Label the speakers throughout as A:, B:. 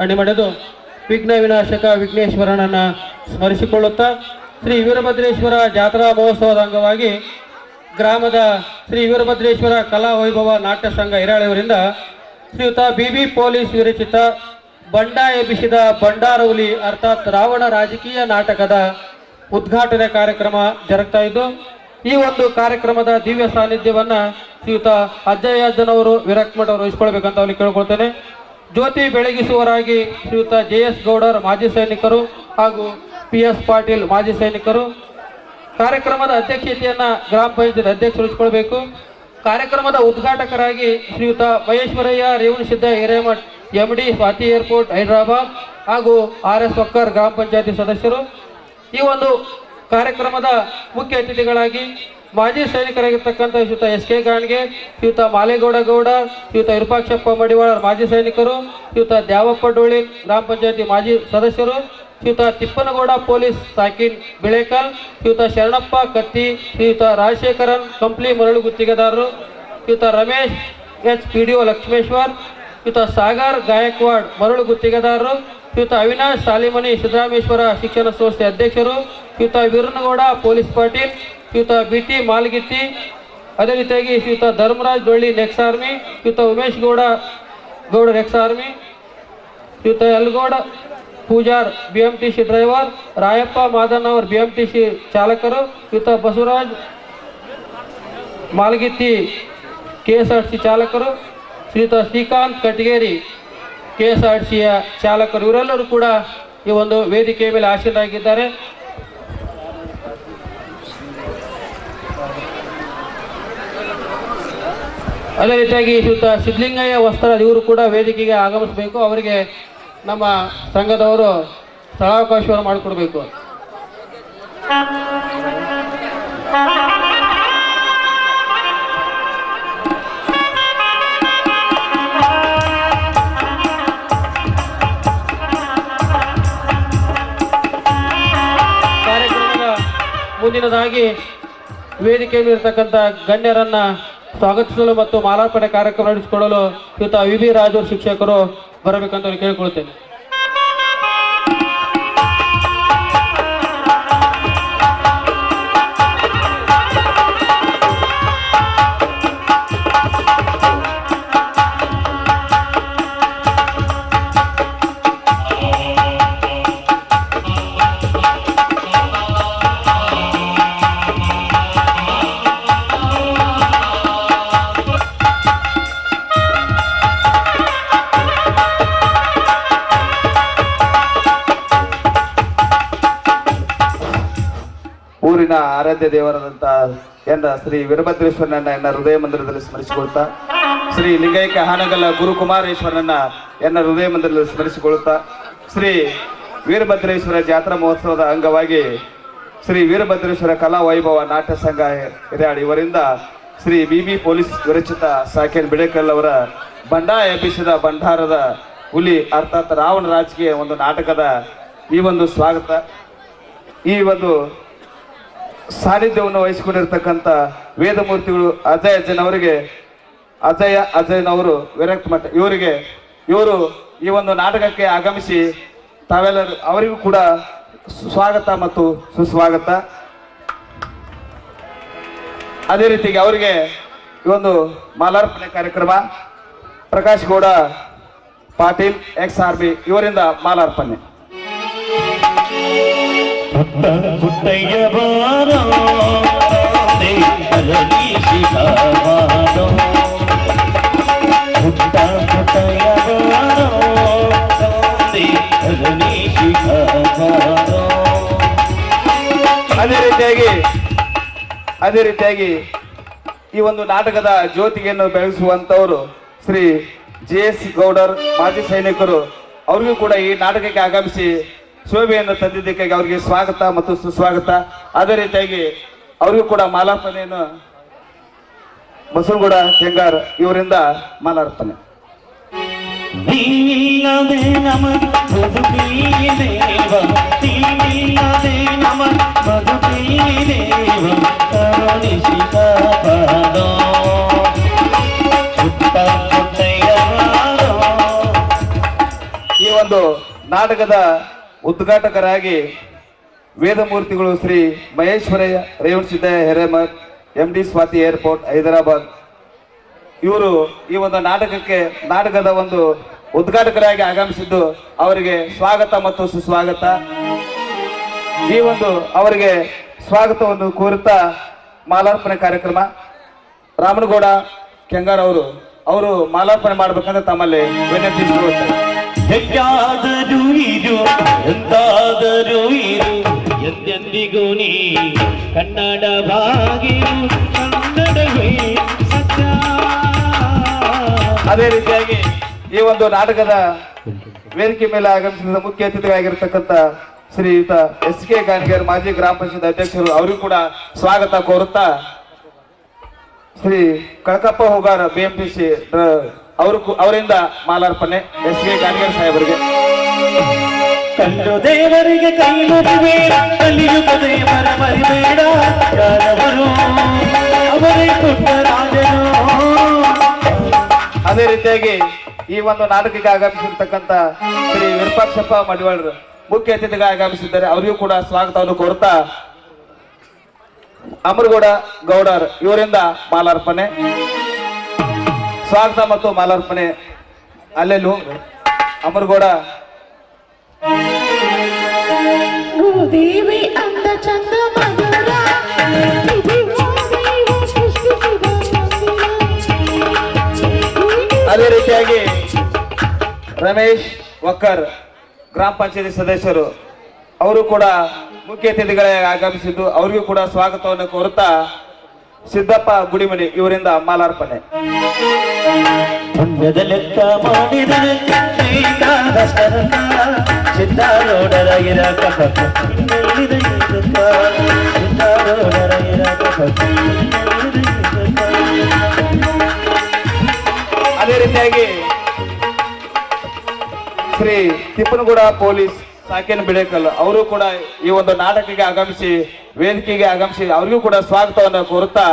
A: ಅಣಿಮಡೆದು ವಿಘ್ನ ವಿನಾಶಕ ವಿಘ್ನೇಶ್ವರನನ್ನ ಸ್ಮರಿಸಿಕೊಳ್ಳುತ್ತಾ ಶ್ರೀ ವೀರಭದ್ರೇಶ್ವರ ಜಾತ್ರಾ ಮಹೋತ್ಸವದ ಅಂಗವಾಗಿ ಗ್ರಾಮದ ಶ್ರೀ ವೀರಭದ್ರೇಶ್ವರ ಕಲಾ ವೈಭವ ನಾಟ್ಯ ಸಂಘ ಹಿರಾಳಿಯವರಿಂದ ಶ್ರೀಯುತ ಬಿಬಿ ಪೊಲೀಸ್ ವಿರಚಿತ ಬಂಡ ಎಬ್ಬಿಸಿದ ಬಂಡಾರೌಲಿ, ಅರ್ಥಾತ್ ರಾವಣ ರಾಜಕೀಯ ನಾಟಕದ ಉದ್ಘಾಟನೆ ಕಾರ್ಯಕ್ರಮ ಜರುಗ್ತಾ ಇದ್ದು, ಈ ಒಂದು ಕಾರ್ಯಕ್ರಮದ ದಿವ್ಯ ಸಾನ್ನಿಧ್ಯವನ್ನ ಶ್ರೀಯುತ ಅಜ್ಜಯ್ಯಜ್ಜನವರು ಅವರು ವಹಿಸ್ಕೊಳ್ಬೇಕಂತ ಅವ್ರಿಗೆ ಕೇಳ್ಕೊಳ್ತೇನೆ. ಜ್ಯೋತಿ ಬೆಳಗಿಸುವರಾಗಿ ಶ್ರೀಯುತ ಜೆ ಎಸ್ ಗೌಡರ್ ಮಾಜಿ ಸೈನಿಕರು ಹಾಗೂ ಪಿ ಎಸ್ ಪಾಟೀಲ್ ಮಾಜಿ ಸೈನಿಕರು. ಕಾರ್ಯಕ್ರಮದ ಅಧ್ಯಕ್ಷತೆಯನ್ನು ಗ್ರಾಮ ಪಂಚಾಯತ್ ಅಧ್ಯಕ್ಷರು ವಹಿಸಿಕೊಳ್ಬೇಕು. ಕಾರ್ಯಕ್ರಮದ ಉದ್ಘಾಟಕರಾಗಿ Shriyuta Maheshwarayya Revanasidda Hiremath M D Swathi airport, Hyderabad ಹಾಗೂ ಆರ್ ಎಸ್ ಒಕ್ಕರ್ ಗ್ರಾಮ ಪಂಚಾಯತಿ ಸದಸ್ಯರು. ಈ ಒಂದು ಕಾರ್ಯಕ್ರಮದ ಮುಖ್ಯ ಅತಿಥಿಗಳಾಗಿ ಮಾಜಿ ಸೈನಿಕರಾಗಿರ್ತಕ್ಕಂಥ ಶ್ರೀಯುತ ಎಸ್ ಕೆ ಗಾಣ್ಗೆ, ಶ್ರೀಯುತ ಮಾಲೇಗೌಡ ಗೌಡ ಶ್ರೀಯುತ ವಿರೂಪಾಕ್ಷಪ್ಪ ಮಡಿವಾಳ ಮಾಜಿ ಸೈನಿಕರು, ಶ್ರೀಯುತ ದ್ಯಾವಪ್ಪ ಡೋಳಿ ಗ್ರಾಮ ಪಂಚಾಯತಿ ಮಾಜಿ ಸದಸ್ಯರು, ಶ್ರೀಯುತ ತಿಪ್ಪನಗೌಡ ಪೊಲೀಸ್ ಸಾಕಿನ್ ಬಿಳೇಕಲ್, ಶ್ರೀಯುತ ಶರಣಪ್ಪ ಕತ್ತಿ, ಶ್ರೀಯುತ ರಾಜಶೇಖರನ್ ಕಂಪ್ಲಿ ಮರಳು ಗುತ್ತಿಗೆದಾರರು, Shriyuta Ramesh H P D O Lakshmeshwar, Shriyuta Sagar Gaikwad ಮರಳು ಗುತ್ತಿಗೆದಾರರು, ಶ್ರೀಯುತ ಅವಿನಾಶ್ ಸಾಲಿಮನಿ ಸಿದ್ದರಾಮೇಶ್ವರ ಶಿಕ್ಷಣ ಸಂಸ್ಥೆ ಅಧ್ಯಕ್ಷರು, ಶ್ರೀಯುತ ವೀರನಗೌಡ ಪೊಲೀಸ್ ಪಾಟೀಲ್ ಶ್ರೀಯುತ ಬಿ ಟಿ ಮಾಲ್ಗಿತ್ತಿ ಅದೇ ರೀತಿಯಾಗಿ ಶ್ರೀಯುತ Dharmaraj Dolli ex army Shriyuta Umesh Gowda Gowda ex army Shriyuta Elgowda Pujar B M T C driver, Rayappa Madan ಅವರು ಬಿ ಎಂ ಟಿ ಸಿ ಚಾಲಕರು Shriyuta Basavaraj Malgitti K S R C ಚಾಲಕರು, Shriyuta Srikanth Kategeri K S R ಸಿಯ ಚಾಲಕರು, ಇವರೆಲ್ಲರೂ ಕೂಡ ಈ ಒಂದು ವೇದಿಕೆಯ ಮೇಲೆ ಆಸೀನರಾಗಿದ್ದಾರೆ. ಅದೇ ರೀತಿಯಾಗಿ ಶ್ರೀಯುತ ಸಿದ್ಧಲಿಂಗಯ್ಯ ವಸ್ತ್ರ ಇವರು ಕೂಡ ವೇದಿಕೆಗೆ ಆಗಮಿಸಬೇಕು. ಅವರಿಗೆ ನಮ್ಮ ಸಂಘದವರು ಸ್ಥಳಾವಕಾಶವನ್ನು ಮಾಡಿಕೊಡ್ಬೇಕು. ಕಾರ್ಯಕ್ರಮದ ಮುಂದಿನದಾಗಿ ವೇದಿಕೆಯಲ್ಲಿ ಇರ್ತಕ್ಕಂಥ ಗಣ್ಯರನ್ನ ಸ್ವಾಗತಿಸಲು ಮತ್ತು ಮಾಲಾರ್ಪಣೆ ಕಾರ್ಯಕ್ರಮ ನಡೆಸಿಕೊಡಲು ಇವತ್ತು ವಿ ಬಿ ರಾಜು ಶಿಕ್ಷಕರು ಬರಬೇಕಂತ ಕೇಳಿಕೊಳ್ತೇನೆ
B: ಆರಾಧ್ಯ ದೇವರಾದಂತ ಎನ್ನ ಶ್ರೀ ವೀರಭದ್ರೇಶ್ವರನನ್ನ ಎನ್ನ ಹೃದಯ ಮಂದಿರದಲ್ಲಿ ಸ್ಮರಿಸಿಕೊಳ್ತಾ, ಶ್ರೀ ಲಿಂಗೈಕ ಹಾನಗಲ್ಲ ಗುರುಕುಮಾರೇಶ್ವರನನ್ನ ಎನ್ನ ಹೃದಯ ಮಂದಿರದಲ್ಲಿ ಸ್ಮರಿಸಿಕೊಳ್ಳುತ್ತಾ ಶ್ರೀ ವೀರಭದ್ರೇಶ್ವರ ಜಾತ್ರಾ ಮಹೋತ್ಸವದ ಅಂಗವಾಗಿ ಶ್ರೀ ವೀರಭದ್ರೇಶ್ವರ ಕಲಾ ವೈಭವ ನಾಟ್ಯ ಸಂಘ ಹಿರಿಯಾಡಿ ಇವರಿಂದ ಶ್ರೀ ಬಿಬಿ ಪೊಲೀಸ್ ವಿರಚಿತ ಸಾಕೇನ್ ಬಿಡೇಕಲ್ ಅವರ ಬಂಡಾಯ ಎಬ್ಬಿಸಿದ ಭಂಡಾರದ ಹುಲಿ, ಅರ್ಥಾತ್ ರಾವಣ ರಾಜಕೀಯ ಒಂದು ನಾಟಕದ ಈ ಒಂದು ಸ್ವಾಗತ. ಈ ಒಂದು ಸಾನ್ನಿಧ್ಯವನ್ನು ವಹಿಸಿಕೊಂಡಿರ್ತಕ್ಕಂಥ ವೇದಮೂರ್ತಿಗಳು ಅಜಯ್ ಅಜ್ಜನವರಿಗೆ ಅಜಯ ಅಜಯ್ನವರು ವಿರಕ್ತ ಮಠ, ಇವರಿಗೆ, ಇವರು ಈ ಒಂದು ನಾಟಕಕ್ಕೆ ಆಗಮಿಸಿ ತಾವೆಲ್ಲರೂ, ಅವರಿಗೂ ಕೂಡ ಸ್ವಾಗತ ಮತ್ತು ಸುಸ್ವಾಗತ. ಅದೇ ರೀತಿಗೆ ಅವರಿಗೆ ಈ ಒಂದು ಮಾಲಾರ್ಪಣೆ ಕಾರ್ಯಕ್ರಮ, Prakash Gowda, Patil, X R B, ಇವರಿಂದ ಮಾಲಾರ್ಪಣೆ.
C: ಪುಟ್ಟ ಪುಟ್ಟಯ್ಯ ಬಾರೋ ಪುಟ್ಟಯ್ಯ ಬಾರೋ
B: ಅದೇ ರೀತಿಯಾಗಿ ಅದೇ ರೀತಿಯಾಗಿ ಈ ಒಂದು ನಾಟಕದ ಜ್ಯೋತಿಗೆಯನ್ನು ಬೆಳೆಸುವಂತವರು ಶ್ರೀ ಜೆ ಎಸ್ ಗೌಡರ್, ಮಾಜಿ ಸೈನಿಕರು, ಅವ್ರಿಗೂ ಕೂಡ ಈ ನಾಟಕಕ್ಕೆ ಆಗಮಿಸಿ ಶೋಭೆಯನ್ನು ತಂದಿದ್ದಕ್ಕಾಗಿ ಅವರಿಗೆ ಸ್ವಾಗತ ಮತ್ತು ಸುಸ್ವಾಗತ. ಅದೇ ರೀತಿಯಾಗಿ ಅವರಿಗೂ ಕೂಡ ಮಾಲಾರ್ಪಣೆಯನ್ನು ಬಸವಗೂಡ ಕೆಂಗಾರ್ ಇವರಿಂದ ಮಾಲಾರ್ಪಣೆ.
C: ಈ
B: ಒಂದು ನಾಟಕದ ಉದ್ಘಾಟಕರಾಗಿ ವೇದಮೂರ್ತಿಗಳು Shri Maheshwarayya Revan Siddayya Hiremath M D Swathi airport, Hyderabad. ಇವರು ಈ ಒಂದು ನಾಟಕಕ್ಕೆ, ನಾಟಕದ ಒಂದು ಉದ್ಘಾಟಕರಾಗಿ ಆಗಮಿಸಿದ್ದು ಅವರಿಗೆ ಸ್ವಾಗತ ಮತ್ತು ಸುಸ್ವಾಗತ. ಈ ಒಂದು ಅವರಿಗೆ ಸ್ವಾಗತವನ್ನು ಕೋರುತ್ತಾ ಮಾಲಾರ್ಪಣೆ ಕಾರ್ಯಕ್ರಮ. ರಾಮನಗೌಡ ಕೆಂಗಾರ್ ಅವರು ಅವರು ಮಾಲಾರ್ಪಣೆ ಮಾಡಬೇಕಂದ್ರೆ ತಮ್ಮಲ್ಲಿ ವಿನಂತಿಸಿಕೊಳ್ಳುತ್ತಾರೆ
C: ಹೆಂಗಾದರೂ ಇರು ಎಂದಾದರೂ ಇರು, ಎಂದೆಂದಿಗೂ ನೀ ಕನ್ನಡ ಬಾಗಿರು
B: ಅದೇ ರೀತಿಯಾಗಿ ಈ ಒಂದು ನಾಟಕದ ವೇದಿಕೆ ಮೇಲೆ ಆಗಮಿಸಿದ ಮುಖ್ಯ ಅತಿಥಿಯಾಗಿರ್ತಕ್ಕಂಥ ಶ್ರೀಯುತ ಎಸ್ ಕೆ ಗಾಣಿಗರ್ ಮಾಜಿ ಗ್ರಾಮ ಪಂಚಾಯತ್ ಅಧ್ಯಕ್ಷರು, ಅವರಿಗೂ ಕೂಡ ಸ್ವಾಗತ ಕೋರುತ್ತಾ ಶ್ರೀ ಕಳಕಪ್ಪ ಹೋಗಾರ ಬಿಎಂಟಿಸಿ ಅವರು ಅವರಿಂದ ಮಾಲಾರ್ಪಣೆ ಎಸ್ ಕೆ ಗಾಣಿಗರ್ ಸಾಹೇಬರಿಗೆ.
C: ಕಂಡು ದೇವರಿಗೆ ಕೈ ಬೇಡ ಕಲಿಯುಗ ದೇವರ ಬರಿಬೇಡ ಯಾರವರು ಅವರೇ ಕೊಟ್ಟ ರಾಜನು.
B: ಅದೇ ರೀತಿಯಾಗಿ ಈ ಒಂದು ನಾಟಕಕ್ಕೆ ಆಗಮಿಸಿರ್ತಕ್ಕಂಥ ಶ್ರೀ ವಿರೂಪಾಕ್ಷಪ್ಪ ಮಡಿವಾಳರು ಮುಖ್ಯ ಅತಿಥಿಗೆ ಆಗಮಿಸಿದ್ದಾರೆ. ಅವರಿಗೂ ಕೂಡ ಸ್ವಾಗತವನ್ನು ಕೋರ್ತಾ ಅಮರಗೌಡ ಗೌಡರ್ ಇವರಿಂದ ಮಾಲಾರ್ಪಣೆ. ಸ್ವಾಗತ ಮತ್ತು ಮಾಲಾರ್ಪಣೆ ಅಲ್ಲೆಲ್ಲೂ ಅಮರಗೌಡ
D: ಚಂದ.
B: ಅದೇ ರೀತಿಯಾಗಿ ರಮೇಶ್ ವಕ್ಕರ್ ಗ್ರಾಮ ಪಂಚಾಯತಿ ಸದಸ್ಯರು ಅವರು ಕೂಡ ಮುಖ್ಯ ಅತಿಥಿಗಳೇ ಆಗಮಿಸಿದ್ದು ಅವರಿಗೂ ಕೂಡ ಸ್ವಾಗತವನ್ನು ಕೋರುತ್ತಾ ಸಿದ್ದಪ್ಪ ಗುಡಿಮನಿ ಇವರಿಂದ ಮಾಲಾರ್ಪಣೆ.
C: ಪುಣ್ಯದ ಲೆಕ್ಕ ಮಾಡಿದ ಸಿದ್ಧಾರೋಡರ ಇರಕ ಸಿದ್ಧಾರೋಡರ ಇರಕ
B: ಅದೇ ರೀತಿಯಾಗಿ ಶ್ರೀ ತಿಪ್ಪನಗೂಡ ಪೊಲೀಸ್ ಸಾಕೇನ್ ಬಿಳೇಕಲ್ ಅವರು ಕೂಡ ಈ ಒಂದು ನಾಟಕಕ್ಕೆ ಆಗಮಿಸಿ, ವೇದಿಕೆಗೆ ಆಗಮಿಸಿ ಅವರಿಗೂ ಕೂಡ ಸ್ವಾಗತವನ್ನು ಕೋರುತ್ತಾ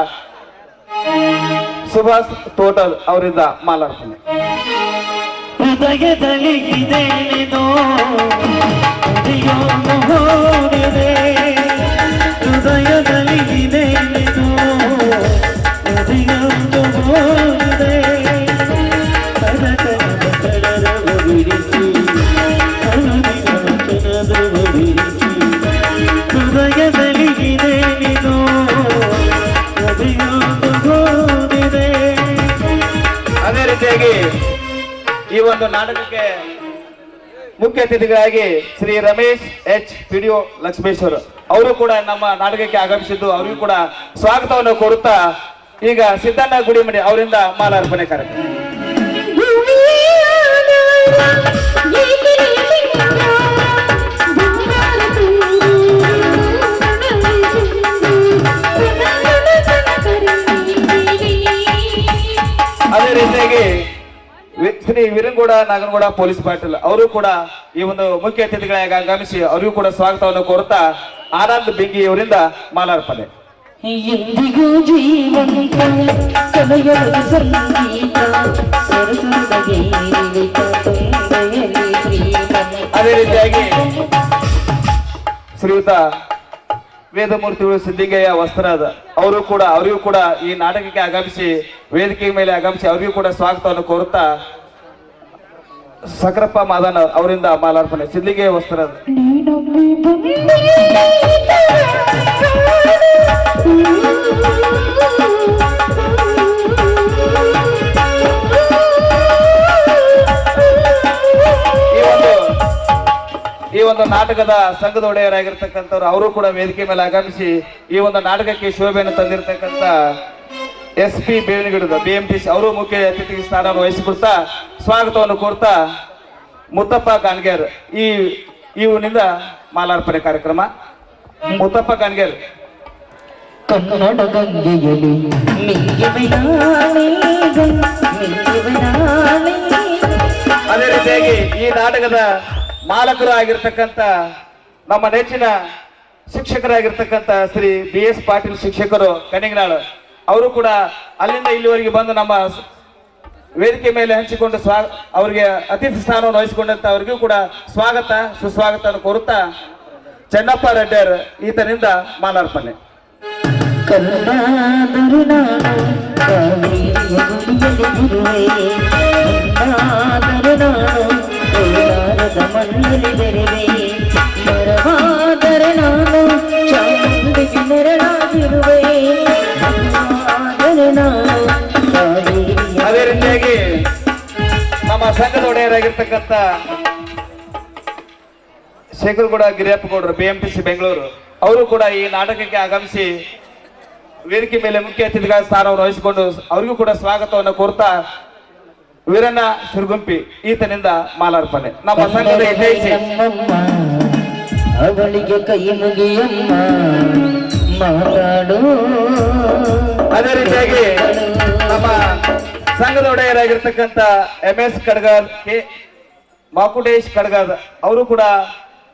B: ಸುಭಾಷ್ ತೋಟಲ್ ಅವರಿಂದ ಮಾಲಾರ್ಪಣೆ.
C: ಹೃದಯದಲ್ಲಿ
B: ಈ ಒಂದು ನಾಟಕಕ್ಕೆ ಮುಖ್ಯ ಅತಿಥಿಗಳಾಗಿ ಶ್ರೀ ರಮೇಶ್ ಎಚ್ ಪಿಡಿಒ ಲಕ್ಷ್ಮೇಶ್ವರ್ ಅವರು ಕೂಡ ನಮ್ಮ ನಾಟಕಕ್ಕೆ ಆಗಮಿಸಿದ್ದು. ಅವರಿಗೂ ಕೂಡ ಸ್ವಾಗತವನ್ನು ಕೋರುತ್ತಾ ಈಗ ಸಿದ್ದಣ್ಣ ಗುಡಿಮಡಿ ಅವರಿಂದ ಮಾಲಾರ್ಪಣೆ ಕಾರ್ಯಕ್ರಮ. ಶ್ರೀ ವೀರಂಗೌಡ ನಾಗನಗೌಡ ಪೊಲೀಸ್ ಪಾಟೀಲ್ ಅವರು ಕೂಡ ಈ ಒಂದು ಮುಖ್ಯ ಅತಿಥಿಗಳಾಗಿ ಆಗಮಿಸಿ ಅವರಿಗೂ ಕೂಡ ಸ್ವಾಗತವನ್ನು ಕೋರುತ್ತಾ ಆನಂದ್ ಬಿಂಗಿ ಅವರಿಂದ ಮಾಲಾರ್ಪಣೆ.
D: ಎಂದಿಗೂ ಜೀವಂತ ಸಂಗೀತ
B: ಅದೇ ರೀತಿಯಾಗಿ ಶ್ರೀಯುತ ವೇದಮೂರ್ತಿಗಳು ಸಿದ್ದಿಗೆಯ ವಸ್ತ್ರದ ಅವರು ಕೂಡ ಅವರಿಗೂ ಕೂಡ ಈ ನಾಟಕಕ್ಕೆ ಆಗಮಿಸಿ ವೇದಿಕೆ ಮೇಲೆ ಆಗಮಿಸಿ ಅವರಿಗೂ ಕೂಡ ಸ್ವಾಗತವನ್ನು ಕೋರುತ್ತಾ ಸಕರಪ್ಪ ಮಾದನ ಅವರಿಂದ ಮಾಲಾರ್ಪಣೆ.
D: ಸಿದ್ಲಿಗೆ ವಸ್ತ್ರ.
B: ಈ ಒಂದು ಈ ಒಂದು ನಾಟಕದ ಸಂಘದ ಒಡೆಯರಾಗಿರ್ತಕ್ಕಂಥವ್ರು, ಅವರು ಕೂಡ ವೇದಿಕೆ ಮೇಲೆ ಆಗಮಿಸಿ ಈ ಒಂದು ನಾಟಕಕ್ಕೆ ಶೋಭೆಯನ್ನು ತಂದಿರತಕ್ಕಂಥ S P Bevinagidad, B M T ಅವರು ಮುಖ್ಯ ಅತಿಥಿ ಸ್ಥಾನವನ್ನು ವಹಿಸಿಕೊಡ್ತಾ ಸ್ವಾಗತವನ್ನು ಕೋರ್ತಾ ಮುತ್ತಪ್ಪ ಗಾಣ್ಗೇರ್ ಈ ಇವನಿಂದ ಮಾಲಾರ್ಪಣೆ ಕಾರ್ಯಕ್ರಮ. ಮುತ್ತಪ್ಪ ಗಾಣ್ಗೇರ್
D: ಕನ್ನಡ ಗಂಗೆಯಲ್ಲಿ
B: ಅದೇ ರೀತಿಯಾಗಿ ಈ ನಾಟಕದ ಮಾಲಕರು ಆಗಿರ್ತಕ್ಕಂಥ ನಮ್ಮ ನೆಚ್ಚಿನ ಶಿಕ್ಷಕರಾಗಿರ್ತಕ್ಕಂಥ ಶ್ರೀ ಬಿ ಎಸ್ ಪಾಟೀಲ್ ಶಿಕ್ಷಕರು ಕಣಿಗನಾಳ್ ಅವರು ಕೂಡ ಅಲ್ಲಿಂದ ಇಲ್ಲಿವರೆಗೆ ಬಂದು ನಮ್ಮ ವೇದಿಕೆ ಮೇಲೆ ಹಂಚಿಕೊಂಡು ಸ್ವಾ, ಅವರಿಗೆ ಅತಿಥಿ ಸ್ಥಾನವನ್ನು ವಹಿಸಿಕೊಂಡಂತ ಅವರಿಗೂ ಕೂಡ ಸ್ವಾಗತ, ಸುಸ್ವಾಗತ ಕೋರುತ್ತಾ ಚೆನ್ನಪ್ಪ ರೆಡ್ಡಿಯರ್ ಈತನಿಂದ ಮಾಲಾರ್ಪಣೆ.
D: ಕರುಣಾದರು
B: ಸಂಘದ ಒಡೆಯರಾಗಿರ್ತಕ್ಕಂಥ ಶೇಖರಗೌಡ ಗಿರಿಯಪ್ಪ ಗೌಡರು B M T C Bengaluru ಅವರು ಕೂಡ ಈ ನಾಟಕಕ್ಕೆ ಆಗಮಿಸಿ ವೇದಿಕೆ ಮೇಲೆ ಮುಖ್ಯ ಅತಿಥಿಗಳ ಸ್ಥಾನವನ್ನು ವಹಿಸಿಕೊಂಡು ಅವರಿಗೂ ಕೂಡ ಸ್ವಾಗತವನ್ನು ಕೋರ್ತಾ ವೀರಣ್ಣ ಶಿರ್ಗುಂಪಿ ಈತನಿಂದ ಮಾಲಾರ್ಪಣೆ. ನಮ್ಮ ಸಂಘದ
D: ಅವಳಿಗೆ ಕೈ ಮುಗಿಯಮ್ಮ ಮಾತಾಡು.
B: ಅದೇ ರೀತಿಯಾಗಿ ಸಂಘದ ಒಡೆಯರಾಗಿರ್ತಕ್ಕಂಥ M S Kadgar K Makutesh Kadgar ಅವರು ಕೂಡ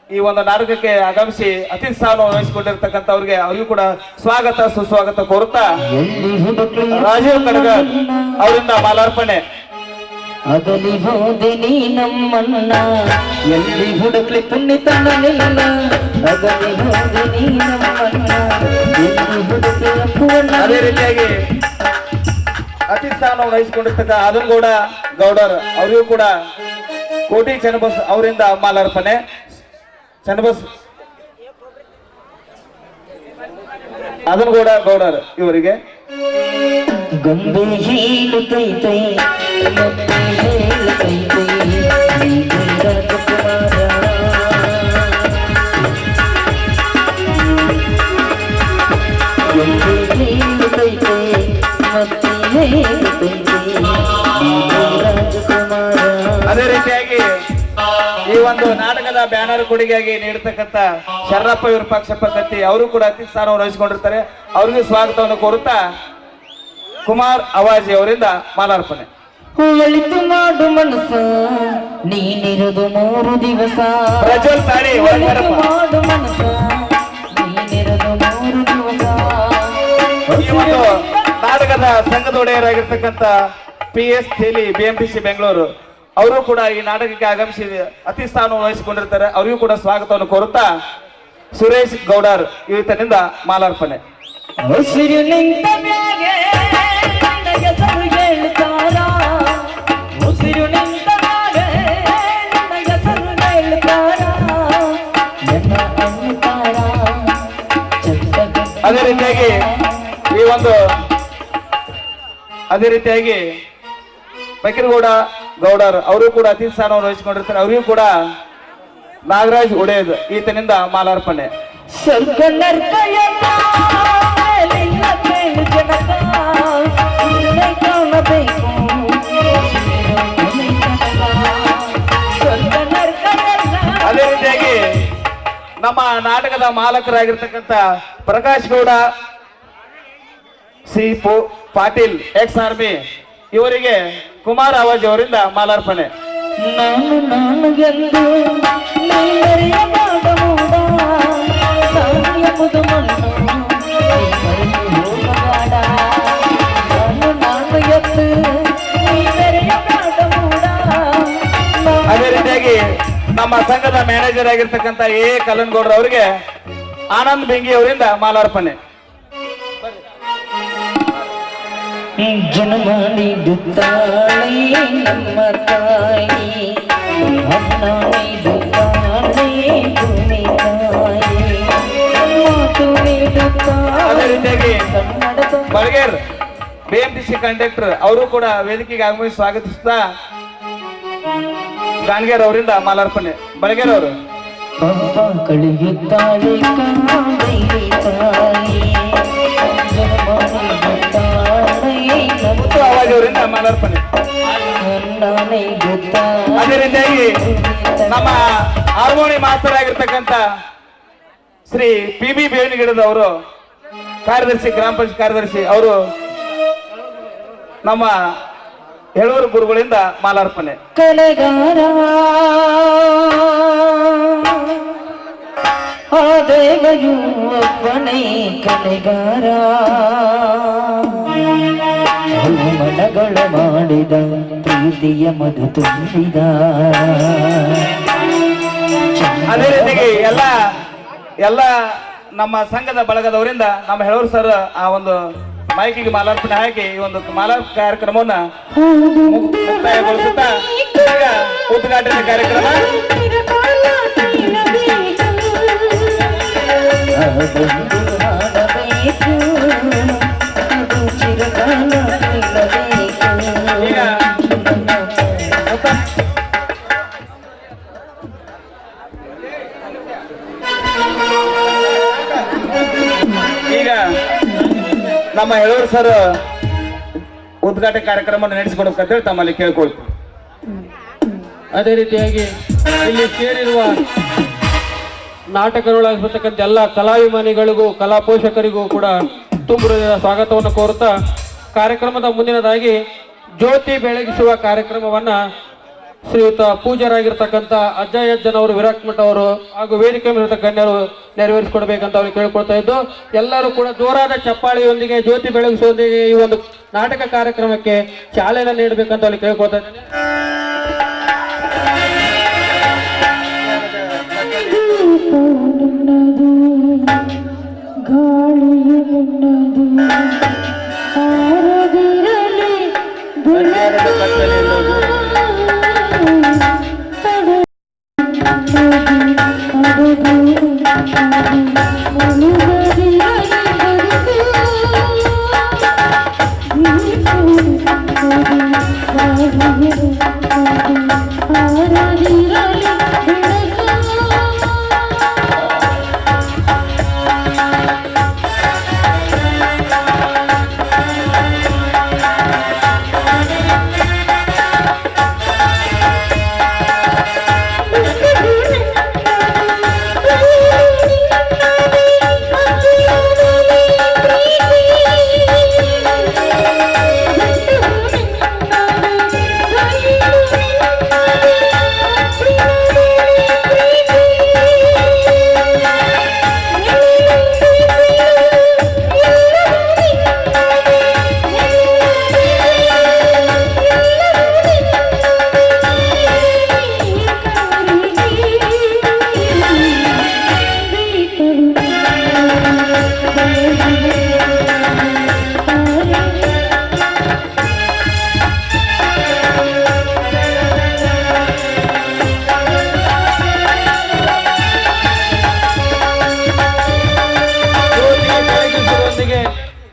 B: ಈ ಒಂದು ನಾಟಕಕ್ಕೆ ಆಗಮಿಸಿ ಅತಿಥಿ ಸ್ಥಾನವನ್ನು ವಹಿಸಿಕೊಂಡಿರ್ತಕ್ಕಂಥ ಅವ್ರಿಗೆ ಅವರಿಗೂ ಕೂಡ ಸ್ವಾಗತ ಸುಸ್ವಾಗತ ಕೋರುತ್ತಾ ರಾಜೀವ್ ಕಡ್ಗಾರ್ ಅವರಿಂದ ಮಾಲಾರ್ಪಣೆ.
D: ಅದಲಿ ಹೋದೆ ನೀ ನಮ್ಮನ್ನ ಎಲ್ಲಿ ಹುಡುಕ್ಲಿ ಪುಣ್ಯತನ ನಿಲ್ಲ ಅದಲಿ ಹೋದೆ ನೀ ನಮ್ಮನ್ನ ಎಲ್ಲಿ ಹುಡುಕ್ಲಿ ಅಪ್ಪುವನ್ನ
B: ಅದೇ ರೀತಿಯಾಗಿ ಅತಿಥಿ ಸ್ಥಾನ ವಹಿಸಿಕೊಂಡಿರ್ತಕ್ಕ ಆದನಗೌಡ ಗೌಡರ್, ಅವರಿಗೂ ಕೂಡ ಕೋಟಿ ಚನ್ನಬಸ್ ಅವರಿಂದ ಮಾಲಾರ್ಪಣೆ. ಚನ್ನಬಸ್ ಅದನ್ಗೌಡ ಗೌಡರ್, ಇವರಿಗೆ.
D: ಗೊಂಬೆ
B: ಅದೇ ರೀತಿಯಾಗಿ ಈ ಒಂದು ನಾಟಕದ ಬ್ಯಾನರ್ ಕೊಡುಗೆಯಾಗಿ ನೀಡತಕ್ಕಂತ ಶರಣಪ್ಪ ವಿರೂಪಾಕ್ಷಪ್ಪ ಪಕ್ಷಪ್ಪ ಕತ್ತಿ ಅವರು ಕೂಡ ಅತಿ ಸ್ಥಾನವನ್ನು ವಹಿಸಿಕೊಂಡಿರ್ತಾರೆ. ಅವ್ರಿಗೂ ಸ್ವಾಗತವನ್ನು ಕೋರುತ್ತಾ ಕುಮಾರ್ ಅವಾಜಿ ಅವರಿಂದ ಮಾಲಾರ್ಪಣೆ.
D: ಒಳಿತು ಮಾಡು ಮನಸ್ಸ ನೀನಿರುದು ಮೂರು ದಿವಸ.
B: ಪ್ರಜ್ವಲ್ ತಾಳಿ.
D: ಮಾಡು ಮನಸ್ಸ ನೀನಿರೋದು ಮೂರು ದಿವಸ.
B: ಈ ಒಂದು ನಾಟಕದ ಸಂಘದ ಒಡೆಯರಾಗಿರ್ತಕ್ಕಂಥ P S Theli BMTC Bengaluru ಅವರು ಕೂಡ ಈ ನಾಟಕಕ್ಕೆ ಆಗಮಿಸಿ ಅತಿ ಸ್ಥಾನ ವಹಿಸಿಕೊಂಡಿರ್ತಾರೆ. ಅವರಿಗೂ ಕೂಡ ಸ್ವಾಗತವನ್ನು ಕೋರುತ್ತಾ ಸುರೇಶ್ ಗೌಡರ್ ಈತನಿಂದ ಮಾಲಾರ್ಪಣೆ. ಅದೇ ರೀತಿಯಾಗಿ ಈ ಒಂದು ಅದೇ ರೀತಿಯಾಗಿ ಬಕೀರಗೌಡ ಗೌಡರ್, ಅವರು ಕೂಡ ಅತಿಥಿ ಸ್ಥಾನವನ್ನು ವಹಿಸಿಕೊಂಡಿರ್ತಾರೆ. ಅವರಿಗೂ ಕೂಡ ನಾಗರಾಜ್ ಒಡೆಯದ್, ಈತನಿಂದ ಮಾಲಾರ್ಪಣೆ. ಅದೇ ರೀತಿಯಾಗಿ ನಮ್ಮ ನಾಟಕದ ಮಾಲಕರಾಗಿರ್ತಕ್ಕಂಥ Prakash Gowda, C Patil, ex army, ಇವರಿಗೆ ಕುಮಾರ್ ಅವಾಜ್ ಅವರಿಂದ ಮಾಲಾರ್ಪಣೆ.
D: ನಾನು
B: ಅದೇ ರೀತಿಯಾಗಿ ನಮ್ಮ ಸಂಘದ ಮ್ಯಾನೇಜರ್ ಆಗಿರ್ತಕ್ಕಂಥ ಎ. ಕಲ್ಲನ್ಗೌಡ್ರ ಅವರಿಗೆ ಆನಂದ್ ಬೆಂಗಿ ಅವರಿಂದ ಮಾಲಾರ್ಪಣೆ.
D: ಜನ್ಮ ನೀಡುತ್ತಾಳೆ ನಮ್ಮ ತಾಯಿ ಅನ್ನ ನೀಡುತ್ತಾಳೆ ಭೂಮಿ ತಾಯಿ. ಮಾತು ನೀಡುತ್ತಾಳೆ
B: ಬಳಗೇರ್ ಬಿಎಂಟಿಸಿ ಕಂಡಕ್ಟರ್ ಅವರು ಕೂಡ ವೇದಿಕೆಗೆ ಆಗಮಿಸಿ ಸ್ವಾಗತಿಸ್ತಾ ಗಾಣಗೇರ್ ಅವರಿಂದ ಮಾಲಾರ್ಪಣೆ. ಬಳಗೇರ್ ಅವರು.
D: ಕಳಿಯುತ್ತಾಳೆ ಕಳೆಯುತ್ತಾಳೆ ತಾಯಿ.
B: ಅವರಿಂದ ಮಾಲಾರ್ಪಣೆ ಅದೇ ರೀತಿಯಾಗಿ ನಮ್ಮ ಹಾರ್ಮೋನಿ ಮಾಸ್ಟರ್ ಆಗಿರ್ತಕ್ಕಂಥ ಶ್ರೀ ಪಿ ಬಿ ಬೇವಿನಗಿಡದ ಅವರು ಕಾರ್ಯದರ್ಶಿ, ಗ್ರಾಮ ಪಂಚಾಯತ್ ಕಾರ್ಯದರ್ಶಿ, ಅವರು ನಮ್ಮ ಹೇಳೂರು ಗುರುಗಳಿಂದ ಮಾಲಾರ್ಪಣೆ.
D: ಕಲೆಗಾರ. ಆ ಅಪ್ಪನೇ ಕಲೆಗಾರ. ದಿನಗಳ ಮಾಡಿದ ಪ್ರೀತಿಯ ಮಧು ತುಂಬಿದ.
B: ಅದೇ ರೀತಿಗೆ ಎಲ್ಲ ಎಲ್ಲ ನಮ್ಮ ಸಂಘದ ಬಳಗದವರಿಂದ ನಮ್ಮ ಹೇಳೋರು ಸರ್ ಆ ಒಂದು ಮೈಕಿಗೆ ಮಾಲಾರ್ಪಣೆ ಹಾಕಿ ಈ ಒಂದು ಮಾಲಾರ್ಪ ಕಾರ್ಯಕ್ರಮವನ್ನ ಮುಕ್- ಮುಕ್ತಾಯಗೊಳಿಸುತ್ತಾ ಈಗ ಉದ್ಘಾಟನೆ ಕಾರ್ಯಕ್ರಮ. ನಮ್ಮ ಹೇಳೋರು ಸರ್ ಉದ್ಘಾಟನೆ ಕಾರ್ಯಕ್ರಮವನ್ನು ನಡೆಸಿಕೊಡ್ಬೇಕಂತೇಳಿ ತಮ್ಮಲ್ಲಿ ಕೇಳ್ಕೊಳ್ತೀವಿ
A: ಅದೇ ರೀತಿಯಾಗಿ ಇಲ್ಲಿ ಸೇರಿರುವ ನಾಟಕಗಳಾಗಿರ್ತಕ್ಕಂಥ ಎಲ್ಲ ಕಲಾಭಿಮಾನಿಗಳಿಗೂ ಕಲಾ ಪೋಷಕರಿಗೂ ಕೂಡ ತುಂಬ ಸ್ವಾಗತವನ್ನು ಕೋರುತ್ತಾ ಕಾರ್ಯಕ್ರಮದ ಮುಂದಿನದಾಗಿ ಜ್ಯೋತಿ ಬೆಳಗಿಸುವ ಕಾರ್ಯಕ್ರಮವನ್ನ ಶ್ರೀಯುತ ಪೂಜಾರಾಗಿರ್ತಕ್ಕಂಥ ಅಜ್ಜಯ್ ಅಜ್ಜನವರು ವಿರಾಟ್ ಮಠ ಅವರು ಹಾಗೂ ವೇದಿಕೆ ಮೇಲಿರುವ ಗಣ್ಯರು ನೆರವೇರಿಸಿಕೊಡ್ಬೇಕಂತ ಅವ್ರಿಗೆ ಕೇಳ್ಕೊಳ್ತಾ ಇದ್ದು, ಎಲ್ಲರೂ ಕೂಡ ಜೋರಾದ ಚಪ್ಪಾಳಿಯೊಂದಿಗೆ, ಜ್ಯೋತಿ ಬೆಳಗಿಸುವೊಂದಿಗೆ ಈ ಒಂದು ನಾಟಕ ಕಾರ್ಯಕ್ರಮಕ್ಕೆ ಚಾಲನೆ ನೀಡಬೇಕಂತ ಅವ್ರಿಗೆ ಕೇಳ್ಕೊಳ್ತಾ ಇದ್ದೇನೆ.
B: ಕತ್ತಲೆಯಲ್ಲಿ
A: ಜ್ಯೋತಿ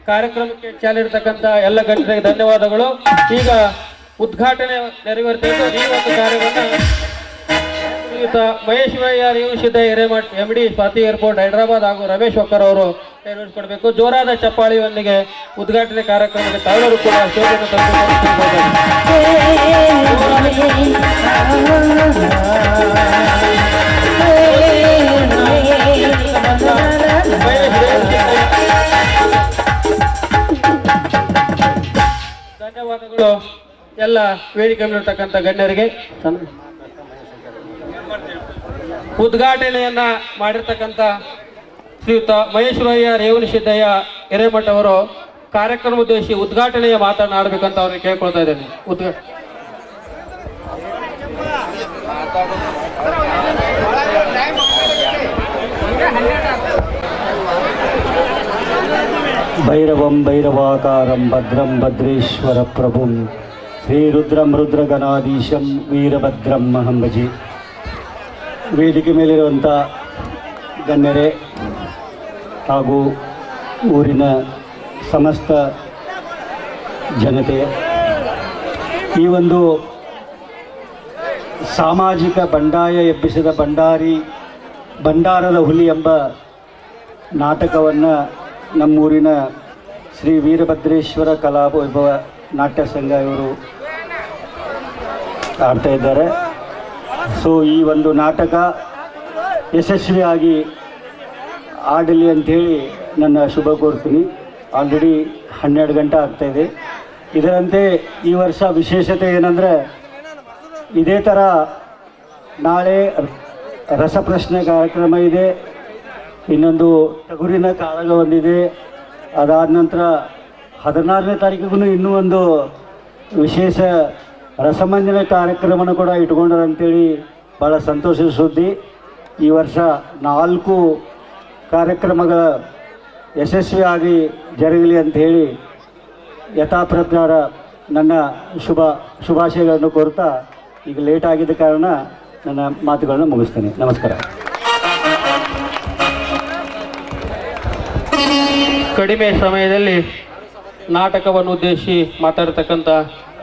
A: ಕಾರ್ಯಕ್ರಮಕ್ಕೆ ಚಾಲನೆ ಇರತಕ್ಕಂತ ಎಲ್ಲ ಗಣ್ಯರಿಗೆ ಧನ್ಯವಾದಗಳು ಈಗ ಉದ್ಘಾಟನೆ ನೆರವೇರ್ತಕ್ಕಂಥ ಈ ಒಂದು ಕಾರ್ಯವನ್ನ Mahesh Y R Hiremath M D Swathi airport Hyderabad ಹಾಗೂ ರಮೇಶ್ ಒಕ್ಕರ್ ಅವರು ನೆರವೇರಿಸಿಕೊಡ್ಬೇಕು ಜೋರಾದ ಚಪ್ಪಾಳಿಯೊಂದಿಗೆ ಉದ್ಘಾಟನೆ ಕಾರ್ಯಕ್ರಮಕ್ಕೆ ತಾವೆಲ್ಲರೂ ಕೂಡ ಶೋಭೆಯನ್ನು ತಂದುಕೊಂಡು ಧನ್ಯವಾದಗಳು ಎಲ್ಲ ವೇದಿಕೆ ಮೇಲಿರ್ತಕ್ಕಂಥ ಗಣ್ಯರಿಗೆ. ಉದ್ಘಾಟನೆಯನ್ನ ಮಾಡಿರ್ತಕ್ಕಂಥ ಶ್ರೀಯುತ ಮಹೇಶ್ವರಯ್ಯ ರೇವಣ ಸಿದ್ದಯ್ಯ ಹಿರೇಮಠ ಅವರು ಕಾರ್ಯಕ್ರಮ ಉದ್ದೇಶಿ ಉದ್ಘಾಟನೆಯ ಮಾತನಾಡಬೇಕಂತ ಅವ್ರಿಗೆ ಕೇಳ್ಕೊಳ್ತಾ ಇದ್ದೇನೆ. ಉದ್ಘಾ
E: ಭೈರವಂ ಭೈರವಾಕಾರಂ ಭದ್ರಂ ಭದ್ರೇಶ್ವರ ಪ್ರಭುಂ. ಶ್ರೀರುದ್ರಂ ರುದ್ರಗಣಾಧೀಶಂ ವೀರಭದ್ರಂ ಮಹಂಬಜಿ. ವೇದಿಕೆ ಮೇಲಿರುವಂಥ ಗಣ್ಯರೆ ಹಾಗೂ ಊರಿನ ಸಮಸ್ತ ಜನತೆ, ಈ ಒಂದು ಸಾಮಾಜಿಕ ಬಂಡಾಯ ಎಬ್ಬಿಸಿದ ಭಂಡಾರಿ, ಭಂಡಾರದ ಹುಲಿ ಎಂಬ ನಾಟಕವನ್ನು ನಮ್ಮೂರಿನ ಶ್ರೀ ವೀರಭದ್ರೇಶ್ವರ ಕಲಾ ವೈಭವ ನಾಟ್ಯ ಸಂಘ ಇವರು ಆಡ್ತಾ ಇದ್ದಾರೆ. ಸೊ ಈ ಒಂದು ನಾಟಕ ಯಶಸ್ವಿಯಾಗಿ ಆಡಲಿ ಅಂಥೇಳಿ ನನ್ನ ಶುಭ ಕೋರ್ತೀನಿ. ಆಲ್ರೆಡಿ ಹನ್ನೆರಡು ಗಂಟೆ ಆಗ್ತಾಯಿದೆ ಇದರಂತೆ ಈ ವರ್ಷ ವಿಶೇಷತೆ ಏನಂದರೆ ಇದೇ ಥರ ನಾಳೆ ರಸಪ್ರಶ್ನೆ ಕಾರ್ಯಕ್ರಮ ಇದೆ. ಇನ್ನೊಂದು ಟಗುರಿನ ಕಾಳಗ ಒಂದಿದೆ. ಅದಾದ ನಂತರ ಹದಿನಾರನೇ ತಾರೀಕಿಗೂ ಇನ್ನೂ ಒಂದು ವಿಶೇಷ ರಸಮಂಜನ ಕಾರ್ಯಕ್ರಮನ ಕೂಡ ಇಟ್ಕೊಂಡಾರ ಅಂತೇಳಿ ಭಾಳ ಸಂತೋಷದ ಸುದ್ದಿ. ಈ ವರ್ಷ ನಾಲ್ಕು ಕಾರ್ಯಕ್ರಮಗಳ ಯಶಸ್ವಿಯಾಗಿ ಜರುಗಲಿ ಅಂತ ಹೇಳಿ ಯಥಾಪ್ರಕಾರ ನನ್ನ ಶುಭ, ಶುಭಾಶಯಗಳನ್ನು ಕೋರ್ತಾ ಈಗ ಲೇಟ್ ಆಗಿದ್ದ ಕಾರಣ ನನ್ನ ಮಾತುಗಳನ್ನು ಮುಗಿಸ್ತೇನೆ. ನಮಸ್ಕಾರ.
A: ಕಡಿಮೆ ಸಮಯದಲ್ಲಿ ನಾಟಕವನ್ನು ಉದ್ದೇಶಿಸಿ ಮಾತಾಡ್ತಕ್ಕಂಥ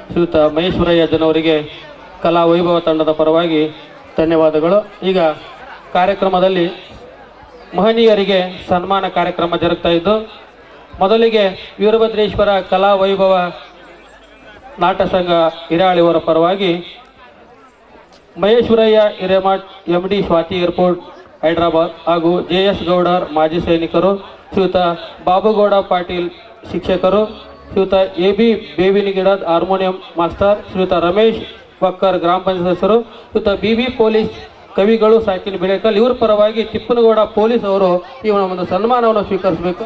A: ಶ್ರೀಯುತ ಮಹೇಶ್ವರಯ್ಯ ಜನವರಿಗೆ ಕಲಾ ವೈಭವ ತಂಡದ ಪರವಾಗಿ ಧನ್ಯವಾದಗಳು. ಈಗ ಕಾರ್ಯಕ್ರಮದಲ್ಲಿ ಮಹನೀಯರಿಗೆ ಸನ್ಮಾನ ಕಾರ್ಯಕ್ರಮ ಜರುಗ್ತಾ ಇದ್ದು, ಮೊದಲಿಗೆ ವೀರಭದ್ರೇಶ್ವರ ಕಲಾ ವೈಭವ ನಾಟ ಸಂಘ ಹಿರಾಳಿಯವರ ಪರವಾಗಿ Maheshwarayya Hiremath M D Swathi airport Hyderabad ಹಾಗೂ ಜೆ ಎಸ್ ಗೌಡರ್ ಮಾಜಿ ಸೈನಿಕರು, ಶ್ರೀಯುತ ಬಾಬುಗೌಡ ಪಾಟೀಲ್ ಶಿಕ್ಷಕರು, Shriyuta A B Bevinagidad harmonium master, Shriyuta Ramesh Bakkar ಗ್ರಾಮ ಪಂಚಾಯತ್ ಶ್ರೀಯುತ ಬಿ ಬಿ ಪೊಲೀಸ್ ಕವಿಗಳು ಸಾಕಿನ ಬೆಳೆಯಕಲ್ಲಿ ಇವ್ರ ಪರವಾಗಿ ತಿಪ್ಪನಗೌಡ ಪೊಲೀಸ್ ಅವರು ಈ ಒಂದು ಸನ್ಮಾನವನ್ನು ಸ್ವೀಕರಿಸಬೇಕು.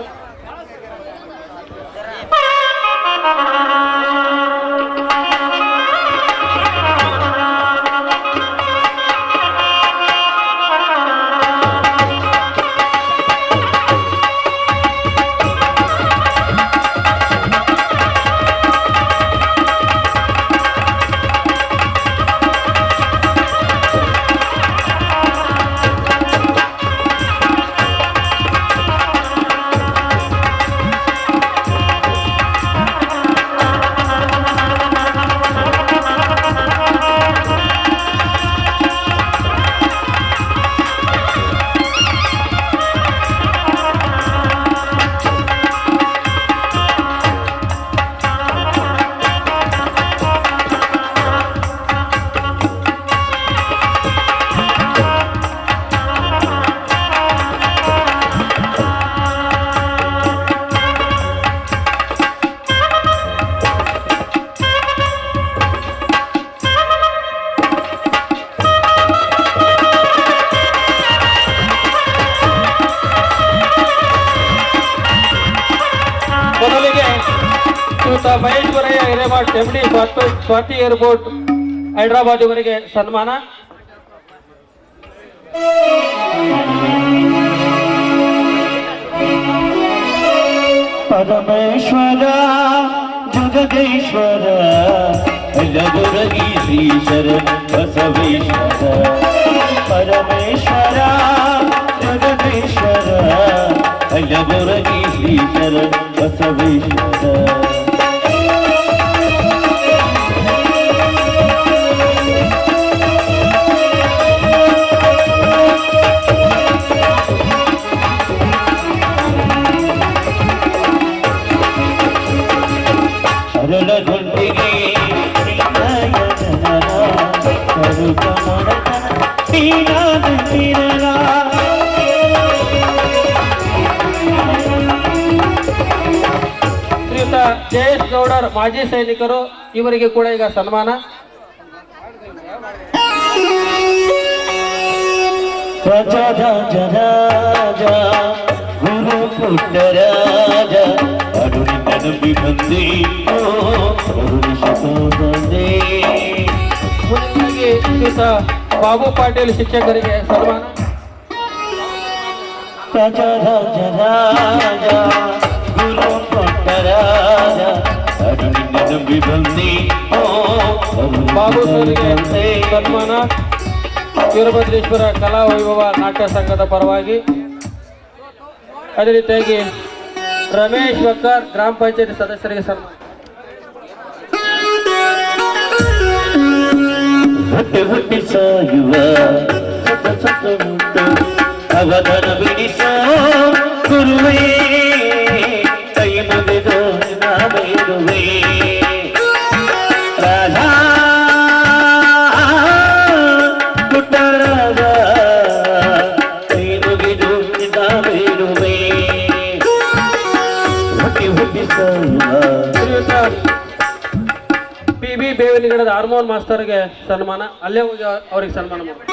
A: Shriyuta Maheshwarayya Hiremath M D Swathi Swathi airport Hyderabad ಇವರಿಗೆ ಸನ್ಮಾನ.
C: ಪರಮೇಶ್ವರ, ಜಗದೇಶ್ವರ ಜಗುರಗಿ ಶ್ರೀಶರ ಬಸವೇಶ್ವರ. ಪರಮೇಶ್ವರ, ಜಗದೇಶ್ವರ ಜಗುರಗಿ ಶ್ರೀಶರ ಬಸವೇಶ್ವರ.
A: ಶ್ರೀಯುತ ಜೆ ಎಸ್ ಗೌಡರ್ ಮಾಜಿ ಸೈನಿಕರು ಇವರಿಗೆ ಕೂಡ ಈಗ ಸನ್ಮಾನ
C: ಪ್ರಜಾರಾಜ ರಾಜ ಗುರು ಪುಟ್ಟರಾಜ ಅರುಣಿ ನಂಬಿ ಬಂದೆ ಓ
A: ಮುಂದಾಗಿ ಶ್ರೀಯುತ ಬಾಬು ಪಾಟೀಲ್ ಶಿಕ್ಷಕರಿಗೆ ಸನ್ಮಾನ.
C: ಪ್ರಜಾರಾಜ ರಾಜ ಗುರು ಪುಟ್ಟರಾಜ ಅರುಣಿ ನಂಬಿ ಬಂದೆ
A: ಬಾಬು ಸರಿಗೆ ಸನ್ಮಾನ. ವೀರಭದ್ರೇಶ್ವರ ಕಲಾ ವೈಭವ ನಾಟ್ಯ ಸಂಘದ ಪರವಾಗಿ ಅದೇ ರೀತಿಯಾಗಿ ರಮೇಶ್ ಬಕ್ಕರ್ ಗ್ರಾಮ ಪಂಚಾಯತಿ ಸದಸ್ಯರಿಗೆ ಸನ್ಮಾನ.
C: ಹುಟ್ಟಿ ಹುಟ್ಟಿ ಸಾಯುವ ಸತ ಸತ ಮುಟ್ಟು ಅವಧನ ಬಿಡಿಸ ಗುರುವೇ
A: ಹಾರ್ಮೋನ್ ಮಾಸ್ತರ್ಗೆ ಸನ್ಮಾನ ಅಲ್ಲೇ ಹೋಗಿ ಅವ್ರಿಗೆ ಸನ್ಮಾನ ಮಾಡಿ.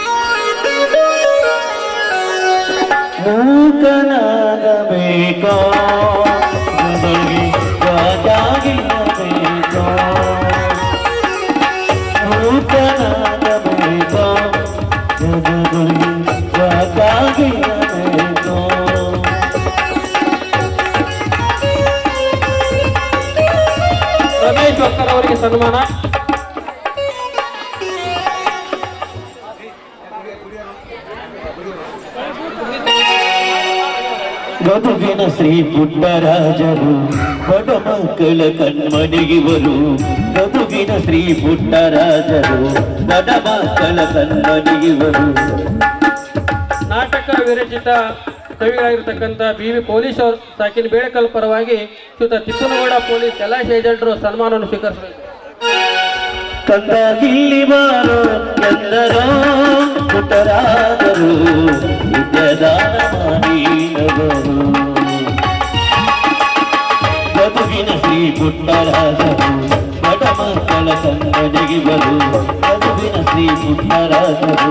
A: ರಮೇಶ್ ಭಕ್ತರವರಿಗೆ ಸನ್ಮಾನ.
C: ಗದುಗಿನ ಶ್ರೀ ಪುಟ್ಟರಾಜರು ಬಡ ಮಕ್ಕಳ ಬರು ಗದುಗಿನ ಶ್ರೀ ಪುಟ್ಟರಾಜರು ಬಡ ಮಕ್ಕಳ ಬರು
A: ನಾಟಕ ವಿರಚಿತ ಕವಿಗಳಾಗಿರ್ತಕ್ಕಂಥ ಬಿ. ವಿ. ಪೊಲೀಸ್ ಅವರು ಸಾಕಿನ ಬೇಳೆಕಲ್ ಪರವಾಗಿ ತಿಪ್ಪನಗೌಡ ಪೊಲೀಸ್ ಎಲ್ಲ ಏಜೆಂಟರು ಸನ್ಮಾನವನ್ನು ಸ್ವೀಕರಿಸಬೇಕು.
C: ಕಂದಾಗಿಲ್ಲಿ ಬಾರೋ ಎಂದರೋ ಪುಟರಾದರು. ವಿದ್ಯಾದಾನ ಮಾಡಿದವರು ಗದುಗಿನ ಶ್ರೀ ಪುಟ್ಟರಾದರು. ಬಡ ಮಕ್ಕಳ ಕನ್ನಡಿಗೆ ಬದುಕಿನ ಶ್ರೀ ಪುಟ್ಟರಾದರು.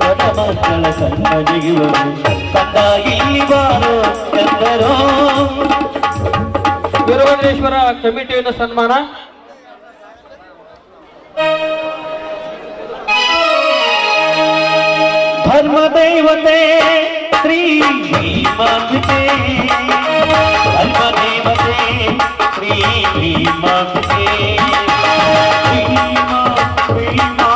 C: ಬಡ ಮಕ್ಕಳ ಕನ್ನಡಿಗೆ ಕಂದ ಕಂದಾಗಿಲ್ಲಿ ಬಾರೋ ಎಂದರೋ
A: ವೀರಭದ್ರೇಶ್ವರ ಕಮಿಟಿಯನ್ನು ಸನ್ಮಾನ
C: ಧರ್ಮ ದೇವತೆ ಶ್ರೀ ಭೀಮಾಂಬಿಕೆ ಧರ್ಮ ದೇವತೆ ಶ್ರೀ ಭೀಮಾಂಬಿಕೆ ಭೀಮಾ ಭೀಮಾ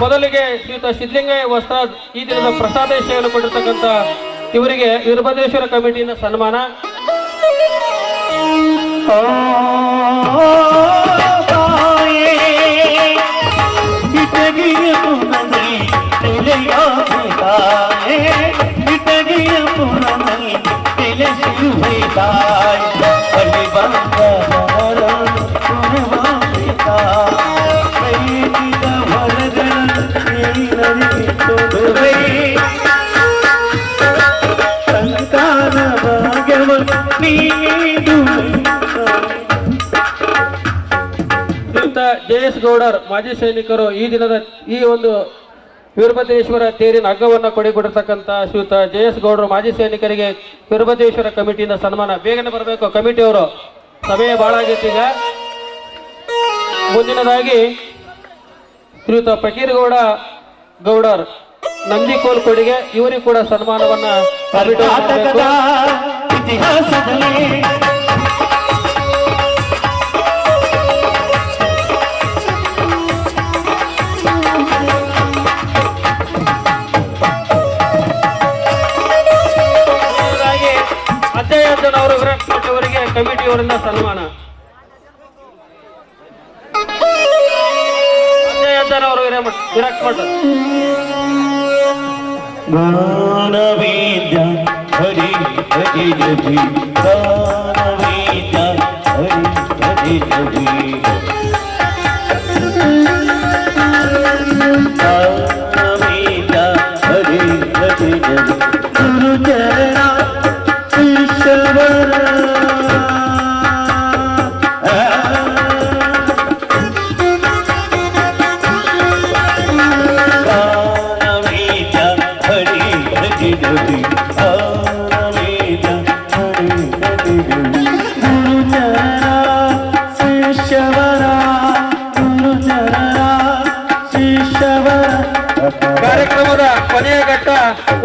A: ಮೊದಲಿಗೆ ಶ್ರೀಯುತ ಸಿದ್ಧಲಿಂಗಯ್ಯ ವಸ್ತ್ರ ಈ ದಿನದ ಪ್ರಸಾದ ಸೇವೆಯನ್ನು ಕೊಟ್ಟಿರ್ತಕ್ಕಂಥ ಇವರಿಗೆ ವೀರಭದ್ರೇಶ್ವರ ಕಮಿಟಿಯಿಂದ ಸನ್ಮಾನ.
C: విటగిరపునది తెలియాయి విటగిరపునది తెలిసి వైతాయి
A: పలి బంగారు ಎಸ್ ಗೌಡರ್ ಮಾಜಿ ಸೈನಿಕರು ಈ ದಿನದ ಈ ಒಂದು ವೀರಭದ್ರೇಶ್ವರ ತೇರಿನ ಹಗ್ಗವನ್ನು ಕೊಡಿಕೊಡಿರ್ತಕ್ಕಂಥ ಶ್ರೀಯುತ ಜೆ ಎಸ್ ಗೌಡರು ಮಾಜಿ ಸೈನಿಕರಿಗೆ ವೀರಭದ್ರೇಶ್ವರ ಕಮಿಟಿಯಿಂದ ಸನ್ಮಾನ. ಬೇಗನೆ ಬರಬೇಕು. ಕಮಿಟಿಯವರು ಸಮಯ ಭಾಳ ಆಗಿತ್ತೀಗ ಈಗ ಮುಂದಿನದಾಗಿ ಶ್ರೀಯುತ ಫಕೀರಗೌಡ ಗೌಡರ್ ನಂದಿಕೋಲ್ ಕೊಡಿಗೆ ಇವರಿಗೂ ಕೂಡ ಸನ್ಮಾನವನ್ನ ಕೋಹ್ಲಿ ಅವರಿಗೆ ಕಮಿಟಿಯವರಿಂದ ಸನ್ಮಾನ ಅಜಯ್ ಅರ್ಜುನ್ ಅವರು ವಿರಾಟ್ ವಿರಾಟ್ ಕೋಹ್ಲಿ
C: ಗಾನವೇದ್ಯ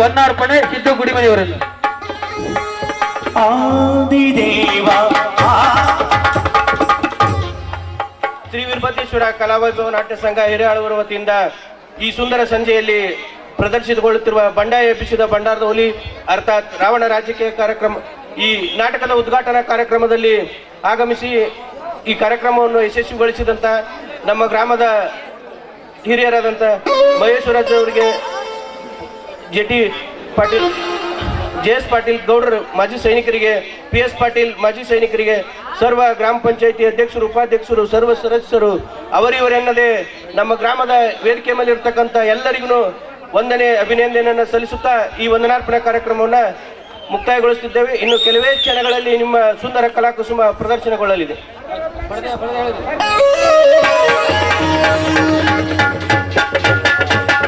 A: ಹೊನ್ನಾರ್ಪಣೆ ಸಿದ್ದು ಗುಡಿಮನೆಯವರನ್ನು
C: ಆದಿದೇವ ಆ.
F: ಶ್ರೀ ವೀರಭದ್ರೇಶ್ವರ ಕಲಾವೈಭವ ನಾಟ್ಯ ಸಂಘ ಹಿರಿಯಾಳುವರ ವತಿಯಿಂದ ಈ ಸುಂದರ ಸಂಜೆಯಲ್ಲಿ ಪ್ರದರ್ಶಿತಗೊಳ್ಳುತ್ತಿರುವ ಬಂಡಾಯ ಎಬ್ಬಿಸಿದ ಭಂಡಾರದ ಹುಲಿ ಅರ್ಥಾತ್ ರಾವಣ ರಾಜಕೀಯ ಕಾರ್ಯಕ್ರಮ ಈ ನಾಟಕದ ಉದ್ಘಾಟನಾ ಕಾರ್ಯಕ್ರಮದಲ್ಲಿ ಆಗಮಿಸಿ ಈ ಕಾರ್ಯಕ್ರಮವನ್ನು ಯಶಸ್ವಿಗೊಳಿಸಿದಂತ ನಮ್ಮ ಗ್ರಾಮದ ಹಿರಿಯರಾದಂಥ ಮಹೇಶ್ವರಾಜ್ ಅವರಿಗೆ J T Patil, J S Patil ಗೌಡರು, ಮಾಜಿ ಸೈನಿಕರಿಗೆ, ಪಿ ಎಸ್ ಪಾಟೀಲ್, ಮಾಜಿ ಸೈನಿಕರಿಗೆ, ಸರ್ವ ಗ್ರಾಮ ಪಂಚಾಯಿತಿ ಅಧ್ಯಕ್ಷರು, ಉಪಾಧ್ಯಕ್ಷರು, ಸರ್ವ ಸದಸ್ಯರು ಅವರಿವರೆನ್ನದೇ ನಮ್ಮ ಗ್ರಾಮದ ವೇದಿಕೆ ಮೇಲೆ ಇರ್ತಕ್ಕಂಥ ಎಲ್ಲರಿಗೂ ವಂದನೆ, ಅಭಿನಂದನೆಯನ್ನು ಸಲ್ಲಿಸುತ್ತಾ ಈ ವಂದನಾರ್ಪಣೆ ಕಾರ್ಯಕ್ರಮವನ್ನು ಮುಕ್ತಾಯಗೊಳಿಸುತ್ತಿದ್ದೇವೆ ಇನ್ನು ಕೆಲವೇ ಕ್ಷಣಗಳಲ್ಲಿ ನಿಮ್ಮ ಸುಂದರ ಕಲಾಕುಸುಮ ಪ್ರದರ್ಶನಗೊಳ್ಳಲಿದೆ.